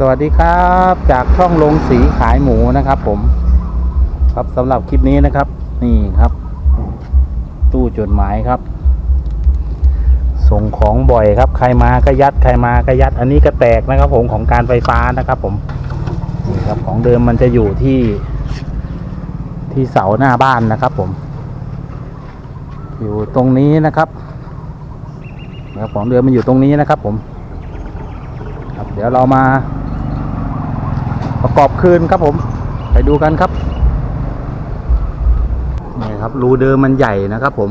สวัสดีครับจากช่องลงสีขายหมูนะครับผม ครับสำหรับคลิปนี้นะครับ นี่ครับ ตู้จดหมายครับ ส่งของบ่อยครับ ใครมาก็ยัดใครมาก็ยัด อันนี้ก็แตกนะครับ ผมของการไฟฟ้านะครับ ผมนี่ครับของเดิมมันจะอยู่ที่ ที่เสาหน้าบ้านนะครับ ผม อยู่ตรงนี้นะครับนะครับของเดิมมันอยู่ตรงนี้นะครับ ผมครับเดี๋ยวเรามา ประกอบคืนครับผม ไปดูกันครับนี่ครับรูเดิมมันใหญ่นะครับผม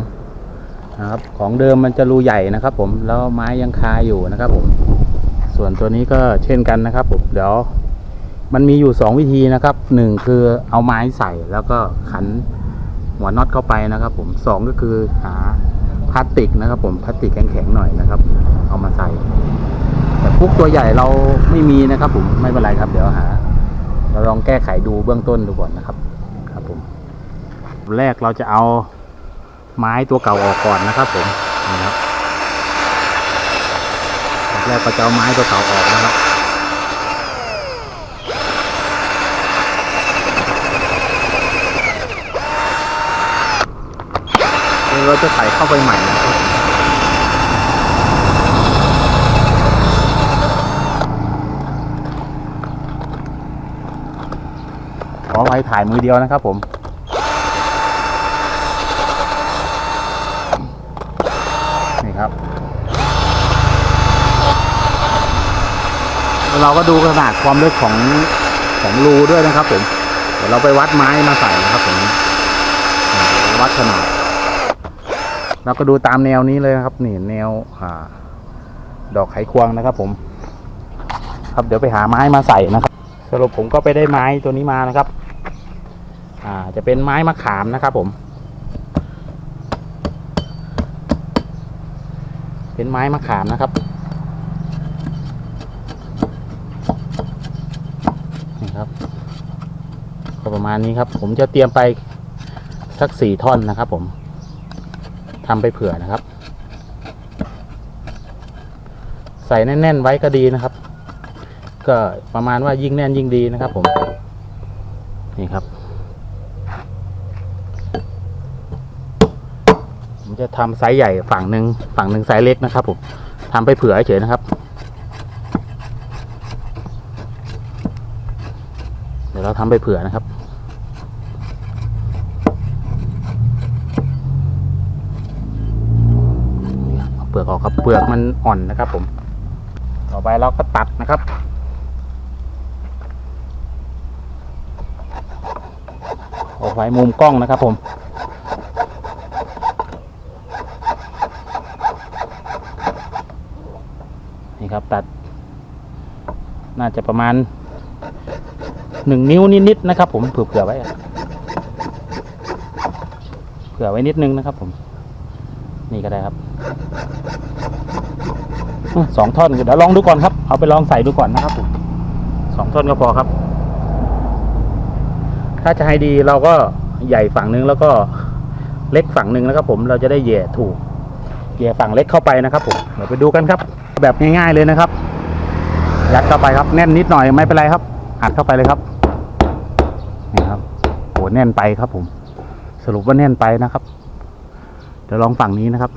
นะครับ ของเดิมมันจะรูใหญ่นะครับ ผมแล้วไม้ยังคาอยู่นะครับ ผม ส่วนตัวนี้ก็เช่นกันนะครับผมเดี๋ยวมันมีอยู่สองวิธีนะครับหนึ่งคือเอาไม้ใส่แล้วก็ขันหัวน็อตเข้าไปนะครับ ผมสองก็คือหาพลาสติกนะครับ ผมพลาสติกแข็งๆหน่อยนะครับ เอามาใส่ แต่พวกตัวใหญ่เราไม่มีนะครับ ผมไม่เป็นไรครับ เดี๋ยวหา เราลองแก้ไขดูเบื้องต้นดูก่อนนะครับครับผมแรกเราจะเอาไม้ตัวเก่าออกก่อนนะครับผมนี่ครับแรกก็จะเอาไม้ตัวเก่าออกนะครับเราจะใส่เข้าไปใหม่นะครับ อไว้ถ่ายมือเดียวนะครับผมนี่ครับ เราก็ดูขนาดความลึกของของรูด้วยนะครับผมเดี๋ยวเราไปวัดไม้มาใส่นะครับผมวัดขนาดเราก็ดูตามแนวนี้เลยนะครับนี่แนวอ่าดอกไขควงนะครับ ผม ครับเดี๋ยวไปหาไม้มาใส่นะครับ สรุปผมก็ไปได้ไม้ตัวนี้มานะครับ อ่าจะเป็นไม้มะขามนะครับผม เป็นไม้มะขามนะครับนี่ครับก็ประมาณนี้ครับ ผมจะเตรียมไปสักสี่ท่อนนะครับผมทำไปเผื่อนะครับ ใส่แน่น ๆ ไว้ก็ดีนะครับ ก็ประมาณว่ายิ่งแน่นยิ่งดีนะครับผม นี่ครับ ผม จะทำไซส์ใหญ่ฝั่งหนึ่งฝั่งหนึ่งไซส์เล็กนะครับผมทำไปเผื่อเฉยนะครับ เดี๋ยวเราทำไปเผื่อนะครับเอาเปลือกออกครับเปลือกมันอ่อนนะครับ ผม ต่อไปเราก็ตัดนะครับออกไว้มุมกล้องนะครับผม ครับ ตัด น่าจะประมาณหนึ่งนิ้วนิดๆนะครับ ผมเผื่อๆไว้เผื่อไว้นิดนึงนะครับ ผม นี่ก็ได้ครับสองท่อนเดี๋ยวลองดูก่อนครับ เอาไปลองใส่ดูก่อนนะครับผมสองท่อนก็พอครับ ถ้าจะให้ดีเราก็ใหญ่ฝั่งนึงแล้วก็เล็กฝั่งหนึ่งนะครับ ผมเราจะได้แหย่ถูกแหย่ฝั่งเล็กเข้าไปนะครับ ผมเดี๋ยวไปดูกันครับ แบบง่ายๆเลยนะครับ ยัดเข้าไปครับแน่นนิดหน่อยไม่เป็นไรครับ อัดเข้าไปเลยครับนี่ครับโหแน่นไปครับผม สรุปว่าแน่นไปนะครับ เดี๋ยวลองฝั่งนี้นะครับ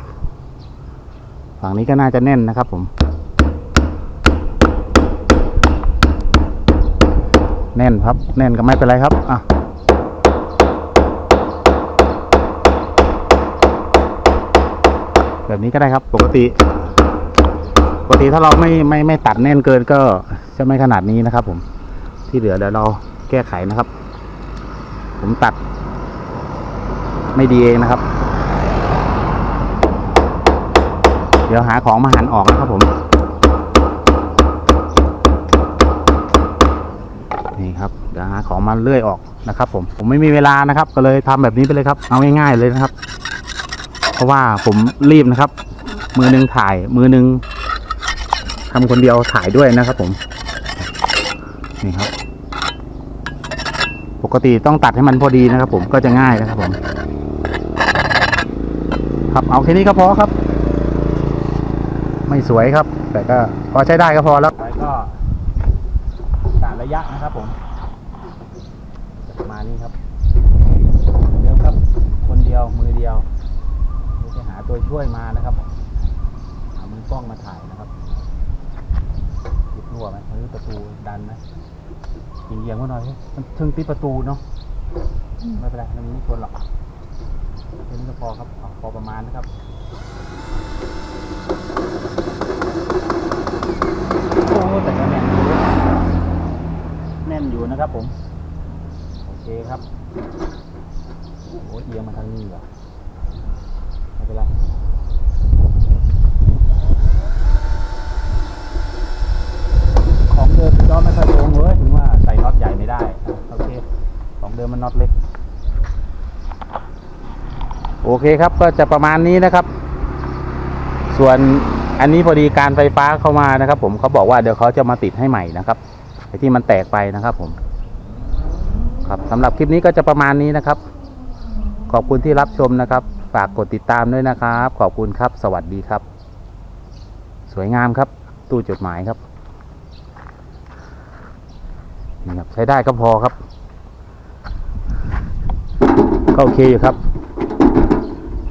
ฝั่งนี้ก็น่าจะแน่นนะครับ ผม แน่นครับ แน่นก็ไม่เป็นไรครับอะแบบนี้ก็ได้ครับ ปกติ กติถ้าเราไม่ไม่ไม่ตัดแน่นเกินก็จะไม่ขนาดนี้นะครับ ผมที่เหลือเดี๋ยวเราแก้ไขนะครับ ผมตัด ไม่ดีเองนะครับ เดี๋ยวหาของมาหันออกนะครับผมนี่ครับเดี๋ยวหาของมาเลื่อยออกนะครับ ผมผมไม่มีเวลานะครับ ก็เลยทำแบบนี้ไปเลยครับ เอาง่ายๆเลยนะครับ เพราะว่าผมรีบนะครับ มือหนึงถ่ายมือหนึง ทำคนเดียวถ่ายด้วยนะครับผม นี่ครับ ปกติต้องตัดให้มันพอดีนะครับ ผมก็จะง่ายนะครับผม ครับเอาแค่นี้ก็พอครับ ไม่สวยครับ แต่ก็พอใช้ได้ก็พอแล้วไปก็กาศระยะนะครับผมประมาณนี้ครับเดิมครับ คนเดียวมือเดียวเดี๋ยวจะหาตัวช่วยมานะครับ หามือกล้องมาถ่ายนะครับ รั่วไหมหรือประตูดันไหมยิงเยียงๆไว้หน่อยสิมันถึงติดประตูเนาะไม่เป็นไรมันไม่ชนหรอกแค่นี้ก็พอครับเอาพอประมาณนะครับโอ้แต่ก็แน่นอยู่แน่นอยู่นะครับ ผม โอเคครับโอ้เอียงมาทางนี้เหรอไม่เป็นไรของเดิมก็ไม่ค่อยโกงเลยถึงว่าใส่น็อตใหญ่ไม่ได้อะโอเค ของเดิมมัน น็อตเล็ก โอเคครับก็จะประมาณนี้นะครับ ส่วนอันนี้พอดีการไฟฟ้าเข้ามานะครับ ผมเขาบอกว่าเดี๋ยวเขาจะมาติดให้ใหม่นะครับไอ้ที่มันแตกไปนะครับ ผม ครับสำหรับคลิปนี้ก็จะประมาณนี้นะครับ ขอบคุณที่รับชมนะครับ ฝากกดติดตามด้วยนะครับ ขอบคุณครับ สวัสดีครับ สวยงามครับ ตู้จดหมายครับนี่ครับใช้ได้ก็พอครับ ก็โอเคอยู่ครับ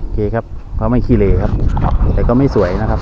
โอเคครับเขาไม่ขี้เลครับ แต่ก็ไม่สวยนะครับ